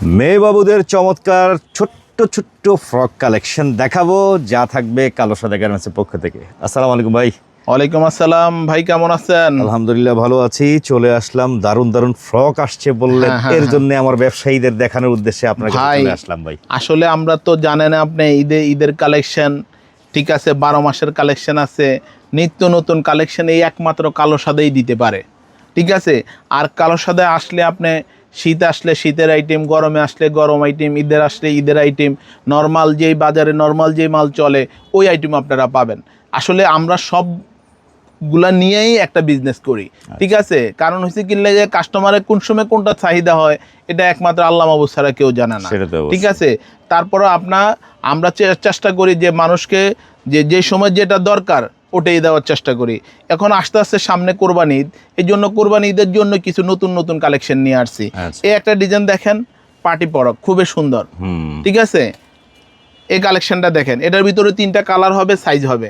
মেয়ে বাবুদের চমৎকার ছোট্ট ছোট্ট ফ্রক কালেকশন দেখাবো যা থাকবে কালো সাদা গার্মেন্টসের পক্ষ থেকে। আসসালামু আলাইকুম ভাই। ওয়ালাইকুম আসসালাম। ভাই কেমন আছেন? আলহামদুলিল্লাহ ভালো আছি চলে আসলাম। দারুণ দারুণ ফ্রক আসছে বললেন হ্যাঁ, হ্যাঁ, এর জন্য আমার ব্যবসায়ীদের দেখানোর উদ্দেশ্যে আপনার। চলে আসলাম ভাই। আসলে আমরা তো জানেন আপনি ঈদে ঈদের কালেকশন ঠিক আছে বারো মাসের কালেকশন আছে। নিত্য নতুন কালেকশন এই একমাত্র কালো সাদাই দিতে পারে। ঠিক আছে? আর কালো সাদা আসলে আপনি শীত আসলে শীতের আইটেম গরমে আসলে গরম আইটেম ঈদের আসলে ঈদের আইটেম নর্মাল যেই বাজারে নর্মাল যেই মাল চলে ওই আইটেম আপনারা পাবেন। আসলে আমরা সবগুলা নিয়েই একটা বিজনেস করি। ঠিক আছে? কারণ হচ্ছে কিনলে যে কাস্টমারের কোন সময় কোনটা চাহিদা হয় এটা একমাত্র আল্লাহ মাবু ছাড়া কেউ জানে না। ঠিক আছে? তারপরে আপনার আমরা চেষ্টা করি যে মানুষকে যে যে সময় যেটা দরকার ওটাই দেওয়ার চেষ্টা করি। এখন আস্তে আস্তে সামনে কোরবানি ঈদ। এই জন্য কোরবানি ঈদের জন্য কিছু নতুন নতুন কালেকশন নিয়ে আসছি। আচ্ছা। এই একটা ডিজাইন দেখেন পার্টি পরক খুবই সুন্দর। হুম। ঠিক আছে? এই কালেকশনটা দেখেন এটার ভিতরে তিনটা কালার হবে সাইজ হবে।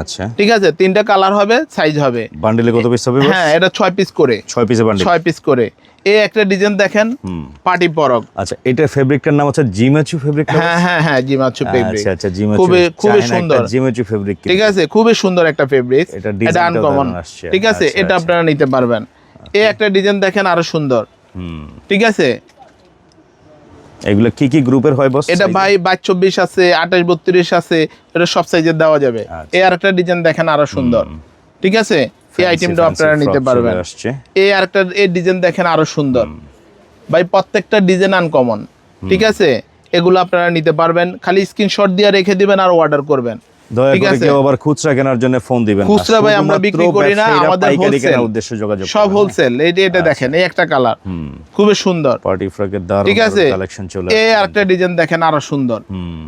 আচ্ছা। ঠিক আছে তিনটা কালার হবে সাইজ হবে। বান্ডিলে কত পিস হবে হ্যাঁ এটা ছয় পিস করে। ছয় পিসের বান্ডিল ছয় পিস করে। এই একটা ডিজাইন দেখেন পার্টি পরক। আচ্ছা এটার ফেব্রিকটার নাম হচ্ছে জিমাচু ফেব্রিক হ্যাঁ হ্যাঁ হ্যাঁ জিমাচু ফেব্রিক আচ্ছা আচ্ছা জিমাচু খুবই খুবই সুন্দর। জিমাচু ফেব্রিক ঠিক আছে খুবই সুন্দর একটা ফেব্রিক এটা এটা আনকমন ঠিক আছে আচ্ছা, এটা আচ্ছা। আপনারা নিতে পারবেন। এই একটা ডিজাইন দেখেন আরও সুন্দর। হুম। ঠিক আছে? এগুলো কি কি গ্রুপের হয় বস এটা ভাই বাইশ চব্বিশ আছে আঠাশ বত্রিশ আছে এটা সব সাইজের দেওয়া যাবে। আচ্ছা। এই আর একটা ডিজাইন দেখেন আরও সুন্দর। ঠিক আছে? এই আইটেমটা আপনারা নিতে পারবেন। এই আর একটা এই ডিজাইন দেখেন আরও সুন্দর। ভাই প্রত্যেকটা ডিজাইন আনকমন ঠিক আছে? এগুলো আপনারা নিতে পারবেন। খালি স্ক্রিনশট দিয়ে রেখে দিবেন আর অর্ডার করবেন। দয়া করে কেউ আবার খুচরা কেনার জন্য ফোন দিবেন খুচরা ভাই আমরা বিক্রি করি না, আমাদের পাইকারি কেনার উদ্দেশ্যে যোগাযোগ সব হোলসেল এই যে আচ্ছা। এটা দেখেন এই একটা কালার খুবই সুন্দর। পার্টি ফ্রকের দারুণ ঠিক আছে। কালেকশন চলে এই আরেকটা ডিজাইন দেখেন আরও সুন্দর।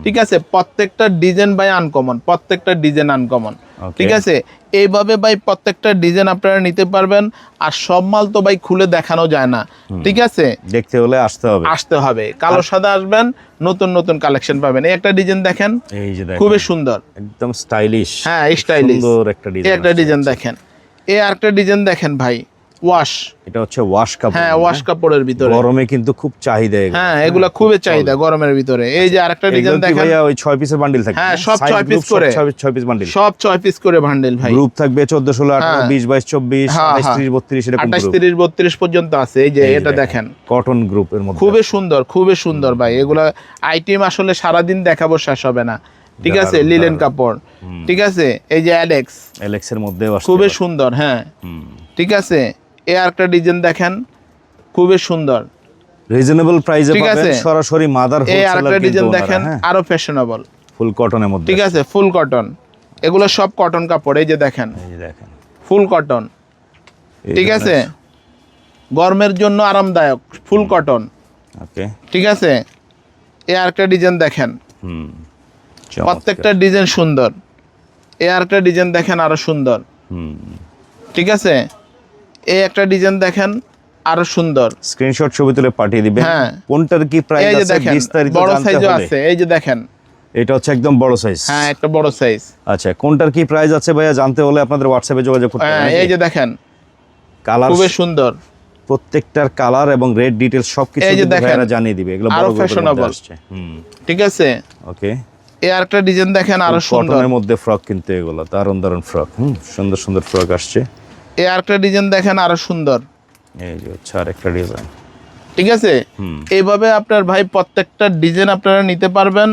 ঠিক আছে প্রত্যেকটা ডিজাইন বাই আনকমন প্রত্যেকটা ডিজাইন আনকমন. ঠিক আছে? এইভাবে ভাই প্রত্যেকটা ডিজাইন আপনারা নিতে পারবেন আর সব মাল তো ভাই খুলে দেখানো যায় না। ঠিক আছে? দেখতে হলে আসতে হবে। আসতে হবে। কালো সাদা আসবেন নতুন নতুন কালেকশন পাবেন। এই একটা ডিজাইন দেখেন এই যে দেখেন। খুবই সুন্দর। একদম স্টাইলিশ হ্যাঁ স্টাইলিশ সুন্দর একটা ডিজাইন একটা ডিজাইন দেখেন। এই আরেকটা ডিজাইন দেখেন ভাই। ওয়াশ এটা হচ্ছে ওয়াশ কাপড়। হ্যাঁ ওয়াশ কাপড়ের ভিতরে। গরমে কিন্তু খুব চাহিদা। হ্যাঁ এগুলা খুবই চাহিদা গরমের ভিতরে। এই যে আরেকটা ডিজাইন দেখেন। ভাইয়া ওই ছয় পিসের বান্ডিল থাকবে হ্যাঁ, সব Size ছয় group সব করে। ছয়- ছয় পিস বান্ডিল সব ছয় পিস করে বান্ডেল ভাই। গ্রুপ থাকবে চোদ্দ ষোলো আঠারো হ্যাঁ। বিশ বাইশ চব্বিশ হ্যাঁ, আঠাশ হ্যাঁ। ত্রিশ বত্রিশ এরকম আঠাশ group। তিরিশ বত্রিশ পর্যন্ত আছে। এই যে এটা দেখেন কটন গ্রুপের মধ্যে। খুবই সুন্দর খুবই সুন্দর ভাই। এগুলা আইটেম আসলে সারাদিন দেখাবো শেষ হবে না। ঠিক আছে? লিলেন। কাপড়। ঠিক আছে? এই যে অ্যালেক্স এলেক্স এর মধ্যে খুবই সুন্দর হ্যাঁ। ঠিক আছে? এ আরেকটা ডিজাইন দেখেন খুবই সুন্দর। রিজনেবল প্রাইসে ঠিক পাবেন আছে। সরাসরি মাদার এই আরেকটা হোলসেলার ডিজাইন দেখেন দেখেন আরও ফ্যাশনেবল ফুল কটনের মধ্যে ঠিক আছে? ফুল কটন এগুলো সব কটন কাপড় এই যে দেখেন। এই যে দেখেন। ফুল কটন ঠিক আছে? গরমের জন্য আরামদায়ক ফুল কটন ওকে ঠিক আছে? এ আরেকটা ডিজাইন দেখেন। হুম। প্রত্যেকটা ডিজাইন সুন্দর। এ আরেকটা ডিজাইন দেখেন আরও সুন্দর। হুম। ঠিক আছে? এই একটা ডিজাইন দেখেন আরও সুন্দর। স্ক্রিনশট ছবি তুলে পাঠিয়ে দিবেন। হ্যাঁ। কোনটার কি প্রাইস আছে দেখেন বিস্তারিত বড় সাইজও আছে এই যে দেখেন। এটা হচ্ছে একদম বড় সাইজ হ্যাঁ একটা বড় সাইজ আচ্ছা কোনটার কি প্রাইস আছে ভাইয়া জানতে হলে আপনাদের হোয়াটসঅ্যাপে যোগাযোগ করতে হ্যাঁ হবে এই যে দেখেন কালার খুবই সুন্দর। প্রত্যেকটার কালার এবং রেড ডিটেইলস সবকিছু এই যে দেখেন। ভাইয়ারা জানিয়ে দিবে। এগুলো বড়। আসছে। হুম। ঠিক আছে? ওকে এই আরেকটা ডিজাইন দেখেন আরও সুন্দর। কটনের মধ্যে ফ্রক কিন্তু এগুলো দারুণ দারুণ ফ্রক হুম সুন্দর সুন্দর ফ্রক আসছে। এই আরেকটা ডিজাইন দেখেন আরও সুন্দর। এই যে হচ্ছে আরেকটা ডিজাইন ঠিক আছে? এইভাবে আপনার ভাই প্রত্যেকটা ডিজাইন আপনারা নিতে পারবেন।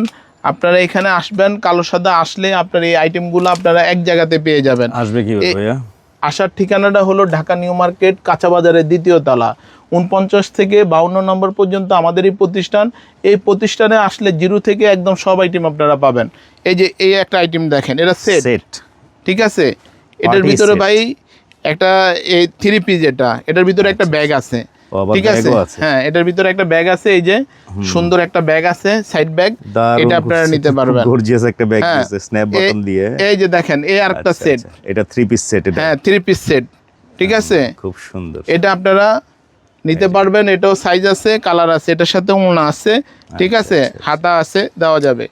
আপনারা এখানে আসবেন কালো সাদা আসলে আপনার এই আইটেমগুলো আপনারা এক জায়গাতে পেয়ে যাবেন। আসবে কি ভাইয়া? আসার ঠিকানাটা হলো ঢাকা নিউ মার্কেট কাঁচা বাজারের দ্বিতীয় তলা। উনপঞ্চাশ থেকে বাউন্ন নম্বর পর্যন্ত আমাদের এই প্রতিষ্ঠান। এই প্রতিষ্ঠানে আসলে জিরো থেকে একদম সব আইটেম আপনারা পাবেন। এই যে এই একটা আইটেম দেখেন এটা সেট সেট ঠিক আছে? এটার ভিতরে ভাই একটা এই থ্রি পিস এটা এটার ভিতরে একটা ব্যাগ আছে। ঠিক আছে? হ্যাঁ এটার ভিতরে একটা ব্যাগ আছে এই যে সুন্দর একটা ব্যাগ আছে সাইড ব্যাগ এটা আপনারা নিতে পারবেন। গর্জিয়াস একটা ব্যাগ দিয়েছে স্ন্যাপ বাটন দিয়ে। এই যে দেখেন এই আরেকটা আচ্ছা, সেট আচ্ছা। এটা থ্রি পিস সেট এটা। হ্যাঁ থ্রি পিস সেট ঠিক আছে? খুব সুন্দর। এটা আপনারা নিতে পারবেন এটাও সাইজ আছে কালার আছে এটার সাথে ওনা আছে ঠিক আচ্ছা, আছে? হাতা আছে দেওয়া যাবে।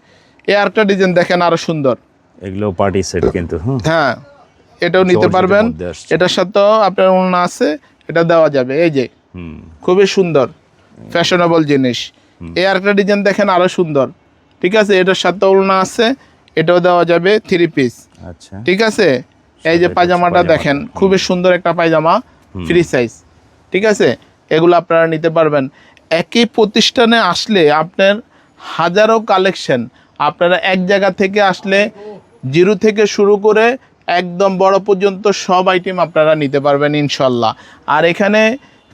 এই আরেকটা ডিজাইন দেখেন আরও সুন্দর। এগুলো পার্টি সেট কিন্তু হ্যাঁ। এটাও নিতে পারবেন। এটার সাথেও আপনার ওনা আছে এটা দেওয়া যাবে। এই যে খুবই সুন্দর ফ্যাশনেবল জিনিস। এই আরেকটা ডিজাইন দেখেন আরও সুন্দর। ঠিক আছে এটার সাথে ওড়না আছে এটাও দেওয়া যাবে থ্রি পিস আচ্ছা। ঠিক আছে? এই যে পায়জামাটা দেখেন খুবই সুন্দর একটা পায়জামা ফ্রি সাইজ ঠিক আছে? এগুলো আপনারা নিতে পারবেন। একই প্রতিষ্ঠানে আসলে আপনার হাজারো কালেকশন আপনারা এক জায়গা থেকে আসলে জিরো থেকে শুরু করে একদম বড় পর্যন্ত সব আইটেম আপনারা নিতে পারবেন ইনশাল্লাহ। আর এখানে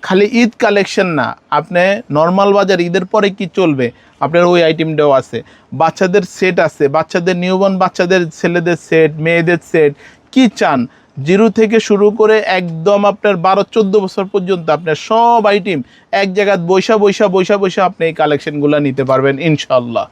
খালি ঈদ কালেকশন না, আপনি নর্মাল বাজার, ঈদের পরে কি চলবে? আপনার ওই আইটেমটাও আছে। বাচ্চাদের সেট আছে, বাচ্চাদের নিউবর্ন বাচ্চাদের, ছেলেদের সেট মেয়েদের সেট কি চান? জিরো থেকে শুরু করে একদম আপনার বারো, চোদ্দ বছর পর্যন্ত আপনার সব আইটেম এক জায়গায় বৈশা বৈশা বৈশা বৈশা আপনি এই কালেকশনগুলো নিতে পারবেন ইনশাল্লাহ।